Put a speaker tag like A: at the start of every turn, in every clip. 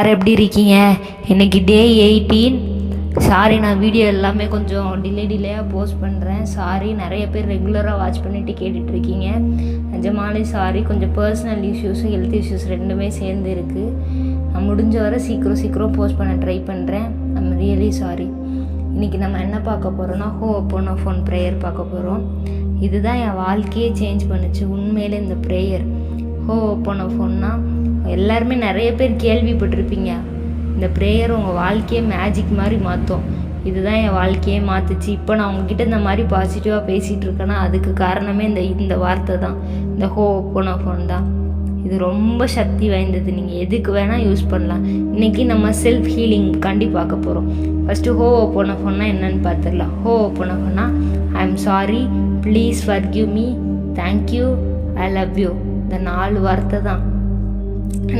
A: யார் எப்படி இருக்கீங்க? இன்றைக்கி டே எயிட்டீன் சாரி நான் வீடியோ எல்லாமே கொஞ்சம் டிலே டிலேயாக போஸ்ட் பண்ணுறேன் சாரி நிறைய பேர் ரெகுலராக வாட்ச் பண்ணிவிட்டு கேட்டுட்ருக்கீங்க நிஜமாலே சாரி கொஞ்சம் பர்சனல் இஷ்யூஸும் ஹெல்த் இஷ்யூஸ் ரெண்டுமே சேர்ந்து இருக்குது நான் முடிஞ்ச வரை சீக்கிரம் சீக்கிரம் போஸ்ட் பண்ண ட்ரை பண்ணுறேன் ஐம் ரியலி சாரி இன்றைக்கி நம்ம என்ன பார்க்க போகிறோம்னா ஹோ அப்போனோ ஃபோன் ப்ரேயர் பார்க்க போகிறோம் இதுதான் என் வாழ்க்கையே சேஞ்ச் பண்ணுச்சு. உண்மையிலே இந்த ப்ரேயர் ஹோ அப்போனோ ஃபோன்னா எல்லாருமே நிறைய பேர் கேள்விப்பட்டிருப்பீங்க. இந்த ப்ரேயர் உங்கள் வாழ்க்கையே மேஜிக் மாதிரி மாற்றும் இதுதான் என் வாழ்க்கையே மாற்றுச்சு இப்போ நான் உங்ககிட்ட இந்த மாதிரி பாசிட்டிவாக பேசிகிட்டு இருக்கேன்னா அதுக்கு காரணமே இந்த இந்த வார்த்தை தான். இந்த ஹோ அப்போனோ ஃபோன் தான். இது ரொம்ப சக்தி வாய்ந்தது. நீங்கள் எதுக்கு வேணால் யூஸ் பண்ணலாம். இன்றைக்கி நம்ம செல்ஃப் ஹீலிங் கண்டி பார்க்க போகிறோம் ஃபஸ்ட்டு ஹோ ஓப்பன் ஃபோன்னா என்னன்னு பார்த்துடலாம். ஹோ ஓப்பன் ஃபோன்னா I am sorry please forgive me thank you I love you இந்த நாலு வார்த்தை தான்.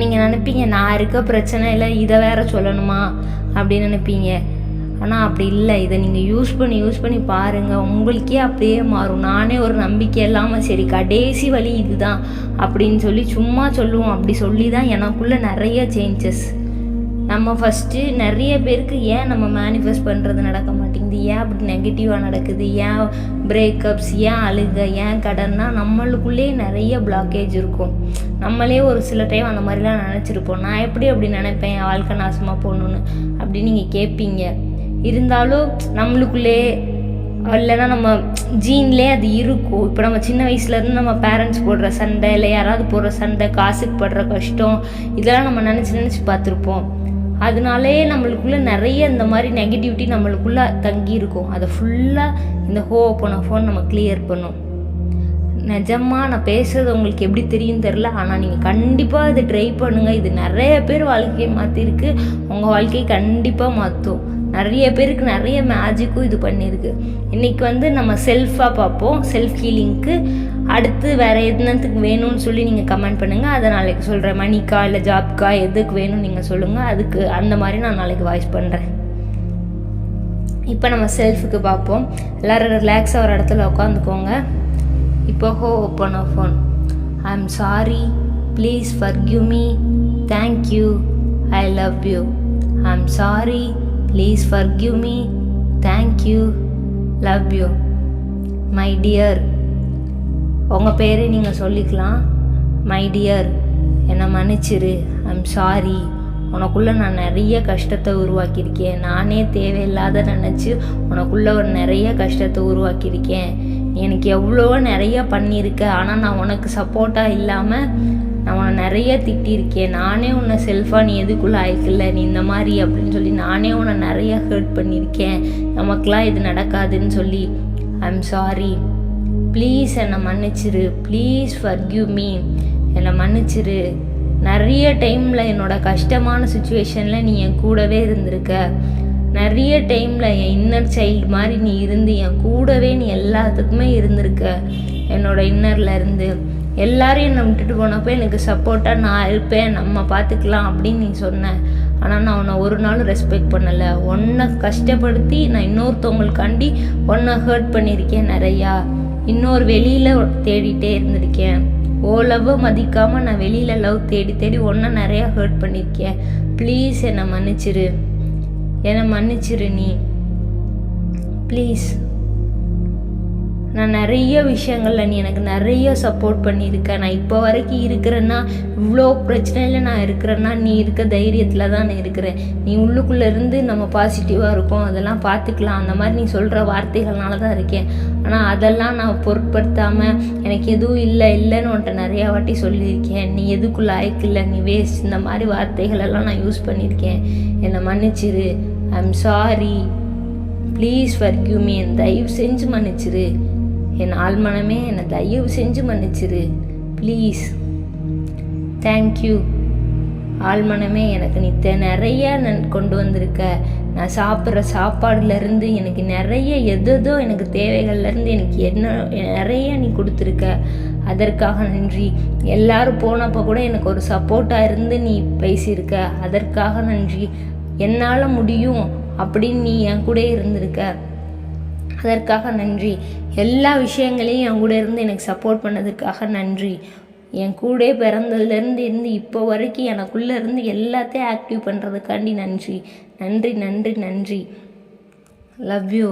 A: நீங்கள் நினைப்பீங்க நான் இருக்க பிரச்சனை இல்லை இதை வேற சொல்லணுமா அப்படின்னு நினைப்பீங்க. ஆனால் அப்படி இல்லை. இதை நீங்கள் யூஸ் பண்ணி யூஸ் பண்ணி பாருங்கள் உங்களுக்கே அப்படியே மாறும். நானே ஒரு நம்பிக்கை இல்லாமல் சரி கடைசி வழி இதுதான் அப்படின்னு சொல்லி சும்மா சொல்லுவோம். அப்படி சொல்லி தான் எனக்குள்ளே நிறைய சேஞ்சஸ் நம்ம ஃபஸ்ட்டு நிறைய பேருக்கு ஏன் நம்ம மேனிஃபெஸ்ட் பண்ணுறது நடக்க மாட்டேங்குது? ஏன் அப்படி நெகட்டிவாக நடக்குது? ஏன் பிரேக்கப்ஸ் ஏன் அழுக? ஏன் கடன்னா நம்மளுக்குள்ளே நிறைய பிளாக்கேஜ் இருக்கும். நம்மளே ஒரு சில டைம் அந்த மாதிரிலாம் நினச்சிருப்போம். நான் எப்படி அப்படி நினைப்பேன்? என் வாழ்க்கை நாசமாக போகணுன்னு அப்படின்னு நீங்கள் கேட்பீங்க இருந்தாலும் நம்மளுக்குள்ளே இல்லைன்னா நம்ம ஜீன்லேயே அது இருக்கும். இப்போ நம்ம சின்ன வயசுலேருந்து நம்ம பேரண்ட்ஸ் போடுற சண்டை இல்லை யாராவது போடுற சண்டை காசுக்கு படுற கஷ்டம் இதெல்லாம் நம்ம நினச்சி நினச்சி பார்த்துருப்போம். அதனாலே நம்மளுக்குள்ளே நிறைய இந்த மாதிரி நெகட்டிவிட்டி நம்மளுக்குள்ளே தங்கி இருக்கும். அதை ஃபுல்லாக இந்த ஹோ போன ஃபோன் நம்ம கிளியர் பண்ணும். நிஜமாக நான் பேசுறது உங்களுக்கு எப்படி தெரியும் தெரில ஆனால் நீங்கள் கண்டிப்பாக இதை ட்ரை பண்ணுங்கள் இது நிறைய பேர் வாழ்க்கையை மாற்றிருக்கு உங்கள் வாழ்க்கையை கண்டிப்பாக மாற்றும் நிறைய பேருக்கு நிறைய மேஜிக்கும் இது பண்ணியிருக்கு. இன்றைக்கி வந்து நம்ம செல்ஃபாக பார்ப்போம். செல்ஃப் ஹீலிங்க்கு அடுத்து வேறு என்னத்துக்கு வேணும்னு சொல்லி நீங்கள் கமெண்ட் பண்ணுங்கள் அதை நாளைக்கு சொல்கிறேன் மணிக்கா இல்லை ஜாப்க்கா எதுக்கு வேணும்னு நீங்கள் சொல்லுங்கள் அதுக்கு அந்த மாதிரி நான் நாளைக்கு வாய்ஸ் பண்ணுறேன் இப்போ நம்ம செல்ஃபுக்கு பார்ப்போம். எல்லோரும் ரிலாக்ஸாக ஒரு இடத்துல உட்காந்துக்கோங்க. இப்போ ஹோ ஓப்பன் அ phone I am sorry please forgive me thank you I love you I am sorry please forgive me thank you love you my dear உங்கள் பேரே நீங்கள் சொல்லிக்கலாம். மை டியர் என்னை மன்னிச்சிரு. ஐம் சாரி உனக்குள்ளே நான் நிறைய கஷ்டத்தை உருவாக்கியிருக்கேன். நானே தேவையில்லாத நினச்சி உனக்குள்ளே ஒரு நிறைய கஷ்டத்தை உருவாக்கியிருக்கேன். எனக்கு எவ்வளோ நிறைய பண்ணியிருக்க. ஆனால் நான் உனக்கு சப்போர்ட்டாக இல்லாமல் நான் உன்னை நிறைய திட்டியிருக்கேன் நானே உன்னை செல்ஃபாக நீ எதுக்குள்ளே ஆயிக்கல நீ இந்த மாதிரி அப்படின்னு சொல்லி நானே உன்னை நிறைய ஹர்ட் பண்ணியிருக்கேன் நமக்கெலாம் இது நடக்காதுன்னு சொல்லி. ஐம் சாரி ப்ளீஸ் என்னை மன்னிச்சிரு. ப்ளீஸ் ஃபர்கியூ மீ என்னை மன்னிச்சிரு. நிறைய டைமில் என்னோட கஷ்டமான சுச்சுவேஷனில் நீ என் கூடவே இருந்திருக்க. நிறைய டைமில் என் இன்னர் சைல்டு மாதிரி நீ இருந்து என் கூடவே நீ எல்லாத்துக்குமே இருந்திருக்க. என்னோட இன்னரில் இருந்து. எல்லாரையும் என்னை விட்டுட்டு போனப்போ எனக்கு சப்போர்ட்டாக நான் இருப்பேன் நம்ம பார்த்துக்கலாம் அப்படின்னு நீ சொன்ன. ஆனால் நான் உன்னை ஒரு நாளும் ரெஸ்பெக்ட் பண்ணலை. உன்னை கஷ்டப்படுத்தி நான் இன்னொருத்தவங்களுக்காண்டி உன்னை ஹர்ட் பண்ணியிருக்கேன் நிறையா. இன்னொரு வெளியில் தேடிட்டே இருந்திருக்கேன். ஓ லவ்வை மதிக்காமல் நான் வெளியில் லவ் தேடி தேடி ஒன்றை நிறையா ஹர்ட் பண்ணியிருக்கேன். ப்ளீஸ் என்னை மன்னிச்சிரு. என்னை மன்னிச்சிரு நீ. ப்ளீஸ் நான் நிறைய விஷயங்களில் நீ எனக்கு நிறைய சப்போர்ட் பண்ணியிருக்க. நான் இப்போ வரைக்கும் இருக்கிறேன்னா இவ்வளோ பிரச்சனையில் நான் இருக்கிறேன்னா நீ இருக்க தைரியத்தில் தான் நான் இருக்கிறேன். நீ உள்ளுக்குள்ளே இருந்து நம்ம பாசிட்டிவாக இருக்கும். அதெல்லாம் பார்த்துக்கலாம். அந்த மாதிரி நீ சொல்கிற வார்த்தைகள்னால தான் இருக்கேன். ஆனால் அதெல்லாம் நான் பொருட்படுத்தாமல் எனக்கு எதுவும் இல்லை இல்லைன்னு உன்ட்ட நிறையா வாட்டி சொல்லியிருக்கேன். நீ எதுக்குள்ளே ஆய்க்கில்ல நீ வேஸ்ட் இந்த மாதிரி வார்த்தைகள் எல்லாம் நான் யூஸ் பண்ணியிருக்கேன். என்னை மன்னிச்சிரு. I am sorry please forgive me என் தயவு செஞ்சு மன்னிச்சிரு. என் ஆழ்மனமே என்னை தயவு செஞ்சு மன்னிச்சிரு. ப்ளீஸ் தேங்க்யூ ஆழ்மனமே எனக்கு நீ நிறைய நன் கொண்டு வந்திருக்க. நான் சாப்பிட்ற சாப்பாடுலேருந்து எனக்கு நிறைய எதோ எனக்கு தேவைகள்லேருந்து எனக்கு என்ன நிறைய நீ கொடுத்துருக்க. அதற்காக நன்றி. எல்லாரும் போனப்போ கூட எனக்கு ஒரு சப்போர்ட்டாக இருந்து நீ பேசியிருக்க. அதற்காக நன்றி. என்னால் முடியும் அப்படின்னு நீ என் கூட இருந்திருக்க. அதற்காக நன்றி. எல்லா விஷயங்களையும் என் கூட இருந்து எனக்கு சப்போர்ட் பண்ணதுக்காக நன்றி. என் கூட பிறந்ததுலேருந்து இருந்து இப்போ வரைக்கும் எனக்குள்ளே இருந்து எல்லாத்தையும் ஆக்டிவ் பண்ணுறதுக்காண்டி நன்றி. நன்றி நன்றி நன்றி. லவ் யூ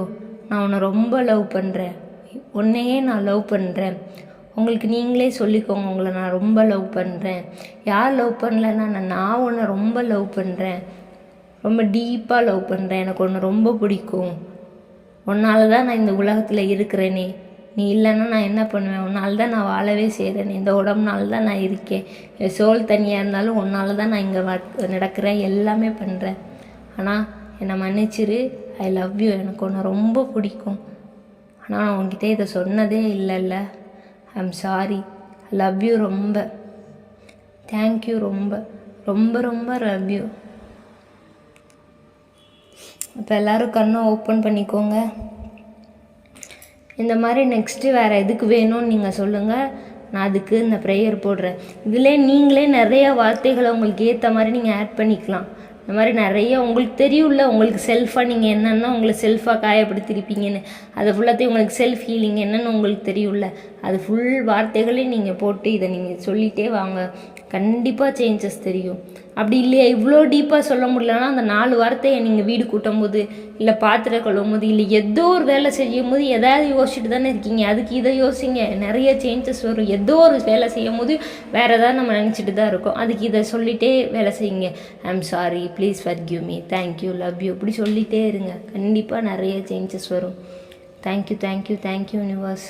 A: நான் உன்னை ரொம்ப லவ் பண்ணுறேன் உன்னையே நான் லவ் பண்ணுறேன் உங்களுக்கு நீங்களே சொல்லிக்கோங்க உங்களை நான் ரொம்ப லவ் பண்ணுறேன் யார் லவ் பண்ணலன்னா நான் நான் உன்னை ரொம்ப லவ் பண்ணுறேன் ரொம்ப டீப்பாக லவ் பண்ணுறேன் எனக்கு ஒன்று ரொம்ப பிடிக்கும். உன்னால தான் நான் இந்த உலகத்தில் இருக்கிறேனே நீ. இல்லைன்னா நான் என்ன பண்ணுவேன்? உன்னால் தான் நான் வாழவே செய்கிறேன் இந்த உடம்புனால தான் நான் இருக்கேன். என் சோல் தனியாக இருந்தாலும் உன்னால தான் நான் இங்கே நடக்கிறேன். எல்லாமே பண்ணுறேன் ஆனால் என்னை மன்னிச்சிரு. ஐ லவ் யூ எனக்கு ஒன்று ரொம்ப பிடிக்கும். ஆனால் நான் உன்கிட்ட இதை சொன்னதே இல்லைல்ல. I am sorry I love you ரொம்ப தேங்க்யூ ரொம்ப. ரொம்ப ரொம்ப லவ் யூ இப்போ எல்லோரும் கண்ணை ஓப்பன் பண்ணிக்கோங்க. இந்த மாதிரி நெக்ஸ்ட்டு வேறு எதுக்கு வேணும்னு நீங்கள் சொல்லுங்கள் நான் அதுக்கு இந்த ப்ரேயர் போடுறேன். இதிலே நீங்களே நிறைய வார்த்தைகளை உங்களுக்கு ஏற்ற மாதிரி நீங்கள் ஆட் பண்ணிக்கலாம். இந்த மாதிரி நிறைய உங்களுக்கு தெரியும்ல உங்களுக்கு செல்ஃபாக நீங்கள் என்னென்னா உங்களை செல்ஃபாக காயப்படுத்திருப்பீங்கன்னு. அதை ஃபுல்லாத்தையும் உங்களுக்கு செல்ஃப் ஹீலிங் என்னன்னு உங்களுக்கு தெரியும்ல. அது ஃபுல் வார்த்தைகளையும் நீங்கள் போட்டு இதை நீங்கள் சொல்லிகிட்டே வாங்க. கண்டிப்பாக சேஞ்சஸ் தெரியும். அப்படி இல்லையா? இவ்வளோ டீப்பாக சொல்ல முடியலன்னா அந்த நாலு வார்த்தையை நீங்கள் வீடு கூட்டும் போது இல்லை பாத்திரம் கழுவும் போது இல்லை ஏதோ ஒரு வேலை செய்யும் போது எதாவது யோசிச்சுட்டு தானே இருக்கீங்க. அதுக்கு இதை யோசிங்க. நிறைய சேஞ்சஸ் வரும். ஏதோ ஒரு வேலை செய்யும் போது வேறு ஏதாவது நம்ம நினச்சிட்டு தான் இருக்கோம். அதுக்கு இதை சொல்லிகிட்டே வேலை செய்யுங்க. I am sorry please forgive me thank you love you இப்படி சொல்லிகிட்டே இருங்க. கண்டிப்பாக நிறைய சேஞ்சஸ் வரும். Thank you thank you thank you universe